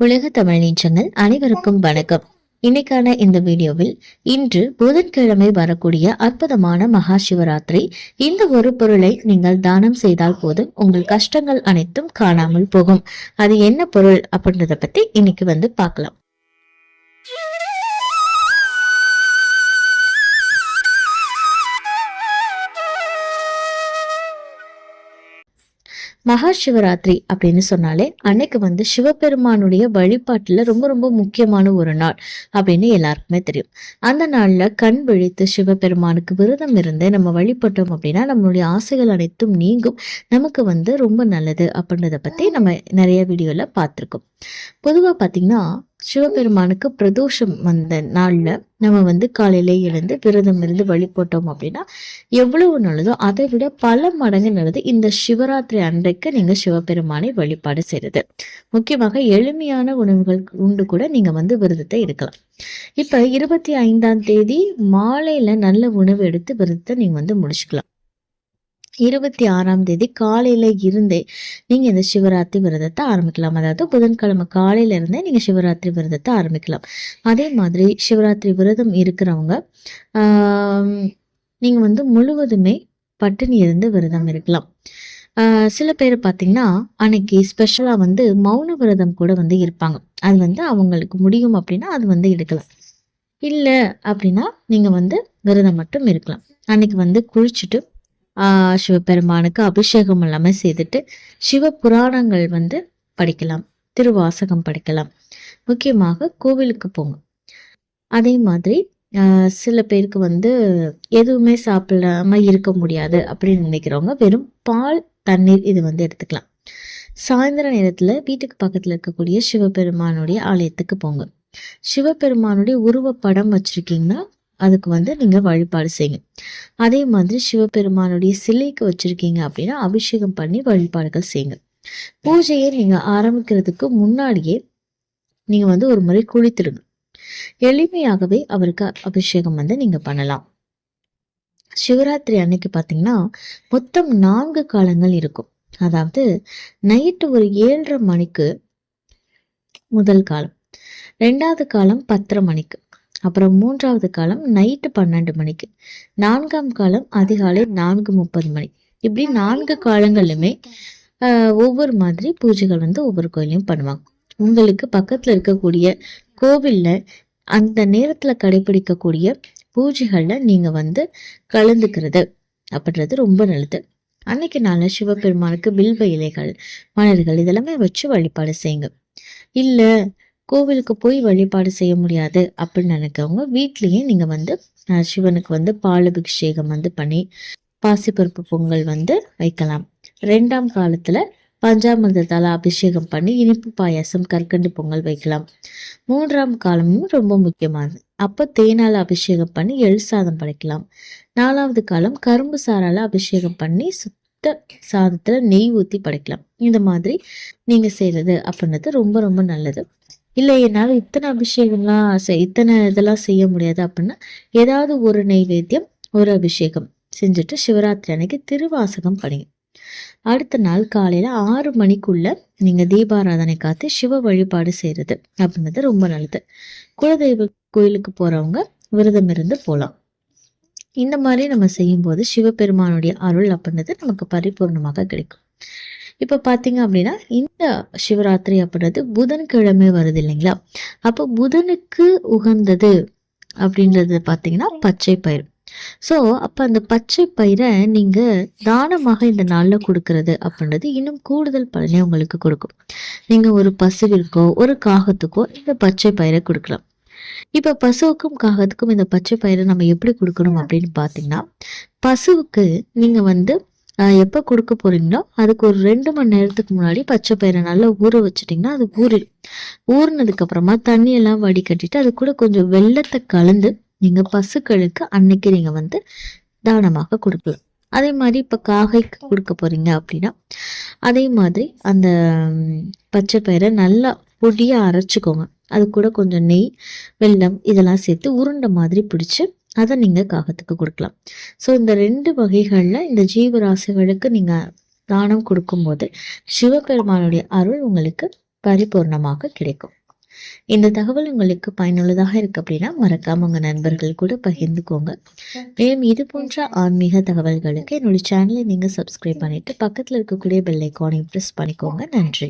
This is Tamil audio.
உலக தமிழ் நீச்சங்கள் அனைவருக்கும் வணக்கம். இன்னைக்கான இந்த வீடியோவில் இன்று புதன்கிழமை வரக்கூடிய அற்புதமான மகா சிவராத்திரி இந்த ஒரு பொருளை நீங்கள் தானம் செய்தால் போதும் உங்கள் கஷ்டங்கள் அனைத்தும் காணாமல் போகும். அது என்ன பொருள் அப்படின்றத பத்தி இன்னைக்கு வந்து பார்க்கலாம். மகா சிவராத்திரி அப்படின்னு சொன்னாலே அன்னைக்கு வந்து சிவபெருமானுடைய வழிபாட்டுல ரொம்ப ரொம்ப முக்கியமான ஒரு நாள் அப்படின்னு எல்லாருக்குமே தெரியும். அந்த நாள்ல கண் விழித்து சிவபெருமானுக்கு விரதம் இருந்து நம்ம வழிபட்டோம் அப்படின்னா நம்மளுடைய ஆசைகள் அனைத்தும் நீங்கும். நமக்கு வந்து ரொம்ப நல்லது அப்படின்றத பத்தி நம்ம நிறைய வீடியோல பார்த்துருக்கோம். பொதுவா பாத்தீங்கன்னா சிவபெருமானுக்கு பிரதோஷம் வந்த நாள்ல நம்ம வந்து காலையில எழுந்து விரதம் இருந்து வழிபட்டோம் அப்படின்னா எவ்வளவு நல்லதோ அதை விட பல மடங்கு நல்லது இந்த சிவராத்திரி அன்றைக்கு நீங்க சிவபெருமானை வழிபாடு செய்யறது முக்கியமாக எளிமையான உணவுகள் உண்டு கூட நீங்க வந்து விரதத்தை இருக்கலாம். இப்ப இருபத்தி ஐந்தாம் தேதி மாலையில நல்ல உணவு எடுத்து விரதத்தை நீங்க வந்து முடிச்சுக்கலாம். இருபத்தி ஆறாம் தேதி காலையில இருந்தே நீங்க இந்த சிவராத்திரி விரதத்தை ஆரம்பிக்கலாம். அதாவது புதன்கிழமை காலையில இருந்தே நீங்க சிவராத்திரி விரதத்தை ஆரம்பிக்கலாம். அதே மாதிரி சிவராத்திரி விரதம் இருக்கிறவங்க ஆஹ் நீங்க வந்து முழுவதுமே பட்டினி இருந்து விரதம் இருக்கலாம். ஆஹ் சில பேர் பார்த்தீங்கன்னா அன்னைக்கு ஸ்பெஷலாக வந்து மௌன விரதம் கூட வந்து இருப்பாங்க. அது வந்து அவங்களுக்கு முடியும் அப்படின்னா அது வந்து எடுக்கலாம். இல்லை அப்படின்னா நீங்கள் வந்து விரதம் மட்டும் இருக்கலாம். அன்னைக்கு வந்து குளிச்சுட்டு சிவபெருமானுக்கு அபிஷேகம் எல்லாமே செய்துட்டு சிவ புராணங்கள் வந்து படிக்கலாம் திருவாசகம் படிக்கலாம். முக்கியமாக கோவிலுக்கு போங்க. அதே மாதிரி ஆஹ் சில பேருக்கு வந்து எதுவுமே சாப்பிடாம இருக்க முடியாது அப்படின்னு நினைக்கிறவங்க வெறும் பால் தண்ணீர் இது வந்து எடுத்துக்கலாம். சாயந்தர நேரத்துல வீட்டுக்கு பக்கத்துல இருக்கக்கூடிய சிவபெருமானுடைய ஆலயத்துக்கு போங்க. சிவபெருமானுடைய உருவப்படம் வச்சிருக்கீங்கன்னா அதுக்கு வந்து நீங்கள் வழிபாடு செய்யுங்க. அதே மாதிரி சிவபெருமானுடைய சிலைக்கு வச்சிருக்கீங்க அப்படின்னா அபிஷேகம் பண்ணி வழிபாடுகள் செய்யுங்க. பூஜையை நீங்கள் ஆரம்பிக்கிறதுக்கு முன்னாடியே நீங்கள் வந்து ஒரு முறை குளித்துடுங்க எளிமையாகவே அவருக்கு அபிஷேகம் வந்து நீங்க பண்ணலாம். சிவராத்திரி அன்னைக்கு பார்த்தீங்கன்னா மொத்தம் நான்கு காலங்கள் இருக்கும். அதாவது நைட்டு ஒரு ஏழரை மணிக்கு முதல் காலம் ரெண்டாவது காலம் பத்தரை மணிக்கு. அப்புறம் மூன்றாவது காலம் நைட்டு பன்னெண்டு மணிக்கு. நான்காம் காலம் அதிகாலை நான்கு முப்பது மணி. இப்படி நான்கு காலங்களிலுமே ஆஹ், ஒவ்வொரு மாதிரி பூஜைகள் வந்து ஒவ்வொரு கோயிலையும் பண்ணுவாங்க. உங்களுக்கு பக்கத்துல இருக்கக்கூடிய கோவில்ல அந்த நேரத்துல கடைபிடிக்கக்கூடிய பூஜைகள்ல நீங்க வந்து கலந்துக்கிறது அப்படின்றது ரொம்ப நல்லது. அன்னைக்கு நாளில் சிவபெருமானுக்கு வில்வ இலைகள் மலர்கள் இதெல்லாமே வச்சு வழிபாடு செய்யுங்க. இல்லை கோவிலுக்கு போய் வழிபாடு செய்ய முடியாது அப்படின்னு நினைக்கிறவங்க வீட்லேயே நீங்க வந்து சிவனுக்கு வந்து பால் அபிஷேகம் வந்து பண்ணி பாசிப்பருப்பு பொங்கல் வந்து வைக்கலாம். ரெண்டாம் காலத்துல பஞ்சாமிர்தத்தால அபிஷேகம் பண்ணி இனிப்பு பாயாசம் கற்கண்டு பொங்கல் வைக்கலாம். மூன்றாம் காலமும் ரொம்ப முக்கியமானது. அப்போ தேனால அபிஷேகம் பண்ணி எள் சாதம் படைக்கலாம். நாலாவது காலம் கரும்பு சாறால அபிஷேகம் பண்ணி சுத்த சாதத்துல நெய் ஊத்தி படைக்கலாம். இந்த மாதிரி நீங்க செய்யறது அப்படின்றது ரொம்ப ரொம்ப நல்லது. இல்லை என்னால் இத்தனை அபிஷேகம்லாம் செய் இத்தனை இதெல்லாம் செய்ய முடியாது அப்படின்னா ஏதாவது ஒரு நெய்வேத்தியம் ஒரு அபிஷேகம் செஞ்சுட்டு சிவராத்திரி அன்னைக்கு திருவாசகம் படிங்க. அடுத்த நாள் காலையில ஆறு மணிக்குள்ள நீங்க தீபாராதனை காத்து சிவ வழிபாடு செய்யறது அப்படின்றது ரொம்ப நல்லது. குலதெய்வ கோயிலுக்கு போறவங்க விரதம் இருந்து போகலாம் இந்த மாதிரி நம்ம செய்யும்போது சிவபெருமானுடைய அருள் அப்படின்றது நமக்கு பரிபூர்ணமாக கிடைக்கும். இப்ப பாத்தீங்க அப்படின்னா இந்த சிவராத்திரி அப்படின்றது புதன்கிழமை வருது இல்லைங்களா? அப்போ புதனுக்கு உகந்தது அப்படின்றது பாத்தீங்கன்னா பச்சை பயிர். ஸோ அப்போ அந்த பச்சை பயிரை நீங்க தானமாக இந்த நாள்ல கொடுக்கறது அப்படின்றது இன்னும் கூடுதல் பலனை உங்களுக்கு கொடுக்கும். நீங்க ஒரு பசுவிற்கோ ஒரு காகத்துக்கோ இந்த பச்சை பயிரை கொடுக்கலாம். இப்ப பசுவுக்கும் காகத்துக்கும் இந்த பச்சை பயிரை நம்ம எப்படி கொடுக்கணும் அப்படின்னு பாத்தீங்கன்னா பசுவுக்கு நீங்க வந்து எப்போ கொடுக்க போறீங்களோ அதுக்கு ஒரு ரெண்டு மணி நேரத்துக்கு முன்னாடி பச்சை பயிரை நல்லா ஊற வச்சிட்டிங்கன்னா அது ஊறிடும். ஊறினதுக்கு அப்புறமா வடிகட்டிட்டு அது கூட கொஞ்சம் வெள்ளத்தை கலந்து நீங்க பசுக்களுக்கு அன்னைக்கு நீங்கள் வந்து தானமாக கொடுக்கலாம். அதே மாதிரி இப்போ காகைக்கு கொடுக்க போறீங்க அப்படின்னா அதே மாதிரி அந்த பச்சை பயிரை நல்லா பொடியாக அரைச்சிக்கோங்க. அது கூட கொஞ்சம் நெய் வெல்லம் இதெல்லாம் சேர்த்து உருண்டை மாதிரி பிடிச்சு அதை நீங்க காகத்துக்கு கொடுக்கலாம். ஸோ இந்த ரெண்டு வகைகள்ல இந்த ஜீவராசிகளுக்கு நீங்க தானம் கொடுக்கும்போது சிவபெருமானுடைய அருள் உங்களுக்கு பரிபூர்ணமாக கிடைக்கும். இந்த தகவல் உங்களுக்கு பயனுள்ளதாக இருக்கு அப்படின்னா மறக்காம உங்க நண்பர்கள் கூட பகிர்ந்துக்கோங்க. மேலும் இது போன்ற ஆன்மீக தகவல்களுக்கு என்னுடைய சேனலை நீங்க சப்ஸ்கிரைப் பண்ணிட்டு பக்கத்துல இருக்கக்கூடிய பெல் ஐக்கானையும் ப்ரெஸ் பண்ணிக்கோங்க. நன்றி.